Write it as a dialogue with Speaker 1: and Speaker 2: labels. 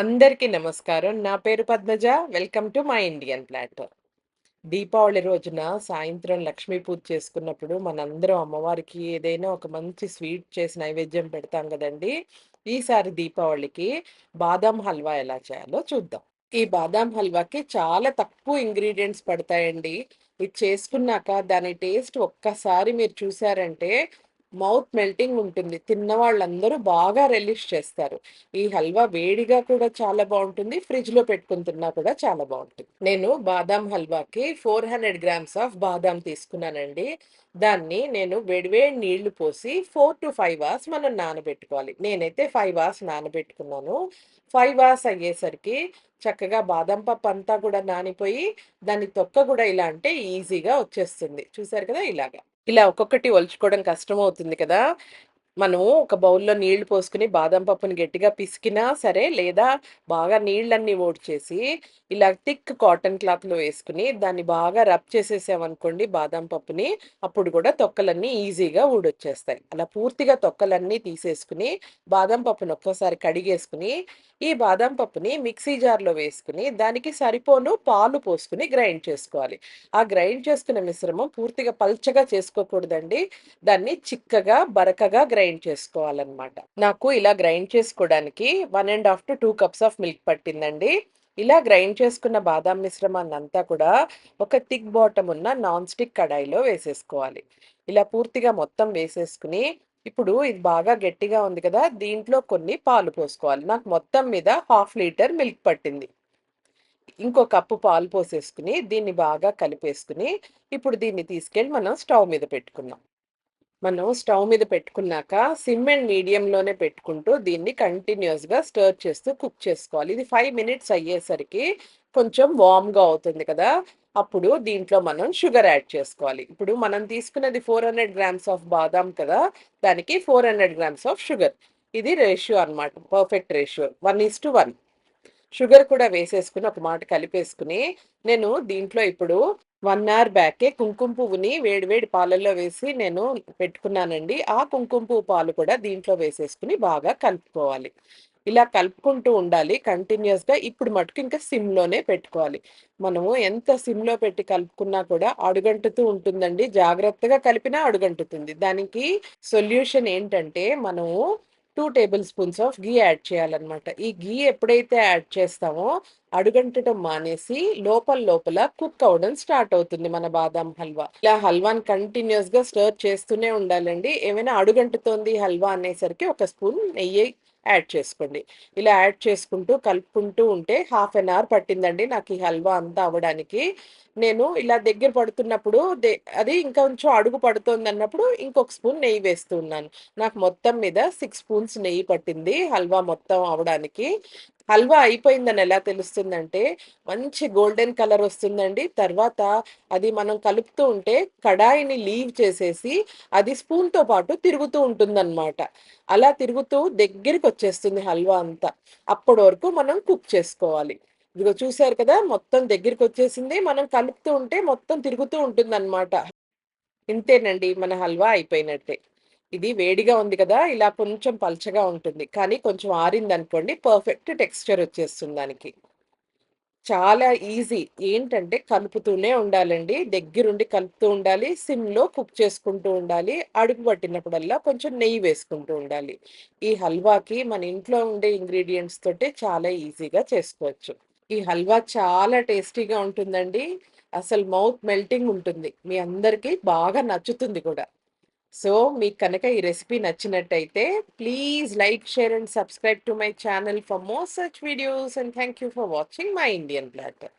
Speaker 1: అందరికీ నమస్కారం. నా పేరు Padmaja. Welcome to my Indian platter Deepavali రోజున సాయంత్రం లక్ష్మీ పూజ చేసుకున్నప్పుడు మనందరం అమ్మవారికి ఏదైనా ఒక మంచి స్వీట్ చేసి నైవేద్యం పెడతాం కదండి ఈసారి దీపావళికి బాదాం హల్వా ఎలా చేయాలో చూద్దాం. ఈ బాదాం హల్వాకి చాలా తక్కువ ఇంగ్రీడియంట్స్ పడతాయండి. ఇది చేసుకున్నాక దాని టేస్ట్ ఒక్కసారి మీరు చూసారంటే మౌత్ మెల్టింగ్ ఉంటుంది. తిన్న వాళ్ళందరూ బాగా రిలీజ్ చేస్తారు. ఈ హల్వా వేడిగా కూడా చాలా బావుంటుంది. ఫ్రిడ్జ్‌లో పెట్టుకుని తిన్నా కూడా చాలా బాగుంటుంది నేను బాదాం హల్వాకి 400 గ్రామ్స్ ఆఫ్ బాదాం తీసుకున్నానండి. దాన్ని నేను వేడివేడి నీళ్ళు పోసి 4-5 అవర్స్ మనం నానబెట్టుకోవాలి. నేనైతే ఫైవ్ అవర్స్ నానబెట్టుకున్నాను. ఫైవ్ అవర్స్ అయ్యేసరికి చక్కగా బాదం పప్పు అంతా కూడా నానిపోయి దాని తొక్క కూడా ఇలా అంటే ఈజీగా వచ్చేస్తుంది. చూసారు కదా! ఇలాగా. ఇలా ఒక్కొక్కటి ఒలుచుకోవడం కష్టమవుతుంది కదా! మనము ఒక బౌల్‌లో నీళ్ళు పోసుకొని బాదం పప్పుని గట్టిగా పిసికినా సరే, లేదా బాగా నీళ్ళన్నీ ఓడ్చేసి ఇలా థిక్ కాటన్ క్లాత్‌లో వేసుకుని దాన్ని బాగా రబ్ చేసేసామనుకోండి బాదం పప్పుని, అప్పుడు కూడా తొక్కలన్నీ ఈజీగా ఊడొచ్చేస్తాయి. అలా పూర్తిగా తొక్కలన్నీ తీసేసుకొని బాదం పప్పుని ఒక్కోసారి కడిగేసుకొని, ఈ బాదం పప్పుని మిక్సీ జార్‌లో వేసుకుని దానికి సరిపోను పాలు పోసుకొని గ్రైండ్ చేసుకోవాలి. ఆ గ్రైండ్ చేసుకున్న మిశ్రమం పూర్తిగా పల్చగా చేసుకోకూడదండి. దాన్ని చిక్కగా, బరకగా గ్రైండ్ గ్రైండ్ చేసుకోవాలన్నమాట నాకు ఇలా గ్రైండ్ చేసుకోవడానికి 1 ½ 2 కప్స్ ఆఫ్ మిల్క్ పట్టిందండి. ఇలా గ్రైండ్ చేసుకున్న బాదాం మిశ్రమాన్ని అంతా కూడా ఒక థిక్ బాటమ్ ఉన్న నాన్ స్టిక్ కడాయిలో వేసేసుకోవాలి. ఇలా పూర్తిగా మొత్తం వేసేసుకుని ఇప్పుడు ఇది బాగా గట్టిగా ఉంది కదా! దీంట్లో కొన్ని పాలు పోసుకోవాలి. నాకు మొత్తం మీద హాఫ్ లీటర్ మిల్క్ పట్టింది. ఇంకో కప్పు పాలు పోసేసుకుని దీన్ని బాగా కలిపేసుకుని ఇప్పుడు దీన్ని తీసుకెళ్ళి మనం స్టవ్ మీద పెట్టుకున్నాం మనం స్టవ్ మీద పెట్టుకున్నాక సిమ్ అండ్ మీడియంలోనే పెట్టుకుంటూ దీన్ని కంటిన్యూయస్‌గా స్టర్ చేస్తూ కుక్ చేసుకోవాలి. ఇది ఫైవ్ మినిట్స్ అయ్యేసరికి కొంచెం వార్మ్‌గా అవుతుంది కదా! అప్పుడు దీంట్లో మనం షుగర్ యాడ్ చేసుకోవాలి. ఇప్పుడు మనం తీసుకున్నది 400 గ్రామ్స్ ఆఫ్ బాదాం కదా! దానికి 400 గ్రామ్స్ ఆఫ్ షుగర్. ఇది రేషియో అన్నమాట. Perfect ratio 1:1. షుగర్ కూడా వేసేసుకుని ఒక మాట కలిపేసుకుని నేను దీంట్లో ఇప్పుడు వన్ అవర్ బ్యాకే కుంకుమ పువ్వుని వేడి వేడి పాలల్లో వేసి నేను పెట్టుకున్నానండి. ఆ కుంకుమ పువ్వు పాలు కూడా దీంట్లో వేసేసుకుని బాగా కలుపుకోవాలి. ఇలా కలుపుకుంటూ ఉండాలి కంటిన్యూస్గా ఇప్పుడు మటుకు ఇంకా సిమ్‌లోనే పెట్టుకోవాలి. మనము ఎంత సిమ్‌లో పెట్టి కలుపుకున్నా కూడా అడుగంటుతూ ఉంటుందండి. జాగ్రత్తగా కలిపినా అడుగంటుతుంది. దానికి సొల్యూషన్ ఏంటంటే మనము two tablespoons of ghee add చేయాలన్నమాట. ఈ ఘీ ఎప్పుడైతే యాడ్ చేస్తామో అడుగంటటం మానేసి లోపల లోపల కుక్ అవడం స్టార్ట్ అవుతుంది మన బాదం హల్వా. ఇలా హల్వాని కంటిన్యూయస్‌గా స్టర్ చేస్తూనే ఉండాలండి. ఏమైనా అడుగంటుతోంది హల్వా అనేసరికి ఒక స్పూన్ నెయ్యి యాడ్ చేసుకోండి. ఇలా యాడ్ చేసుకుంటూ కలుపుకుంటూ ఉంటే హాఫ్ అన్ అవర్ పట్టిందండి నాకు ఈ హల్వా అంతా అవ్వడానికి. నేను ఇలా దగ్గర పడుతున్నప్పుడు అది అది కొంచెం అడుగు పడుతోందన్నప్పుడు ఇంకొక స్పూన్ నెయ్యి వేస్తూ ఉన్నాను. నాకు మొత్తం మీద సిక్స్ స్పూన్స్ నెయ్యి పట్టింది హల్వా మొత్తం అవడానికి హల్వా అయిపోయిందని ఎలా తెలుస్తుందంటే మంచి గోల్డెన్ కలర్ వస్తుందండి. తర్వాత అది మనం కలుపుతూ ఉంటే కడాయిని లీవ్ చేసేసి అది స్పూన్‌తో పాటు తిరుగుతూ ఉంటుందన్నమాట. అలా తిరుగుతూ దగ్గరికి వచ్చేస్తుంది హల్వా అంతా. అప్పటి వరకు మనం కుక్ చేసుకోవాలి. ఇదిగో చూసారు కదా! మొత్తం దగ్గరికి వచ్చేసింది మనం కలుపుతూ ఉంటే మొత్తం తిరుగుతూ ఉంటుందన్నమాట. ఇంతేనండి మన హల్వా అయిపోయినట్టే. ఇది వేడిగా ఉంది కదా! ఇలా కొంచెం పల్చగా ఉంటుంది. కానీ కొంచెం ఆరింది అనుకోండి పర్ఫెక్ట్ టెక్స్చర్ వచ్చేస్తుంది దానికి. చాలా ఈజీ. ఏంటంటే కలుపుతూనే ఉండాలండి. దగ్గరుండి కలుపుతూ ఉండాలి. సిమ్‌లో కుక్ చేసుకుంటూ ఉండాలి. అడుగు పట్టినప్పుడల్లా కొంచెం నెయ్యి వేసుకుంటూ ఉండాలి. ఈ హల్వాకి మన ఇంట్లో ఉండే ఇంగ్రీడియంట్స్ తోటే చాలా ఈజీగా చేసుకోవచ్చు. ఈ హల్వా చాలా టేస్టీగా ఉంటుందండి. అసలు మౌత్ మెల్టింగ్ ఉంటుంది. మీ అందరికీ బాగా నచ్చుతుంది కూడా. సో, మీకు కనుక ఈ రెసిపీ నచ్చినట్టయితే please like, share and subscribe to my channel for more such videos and thank you for watching my Indian platter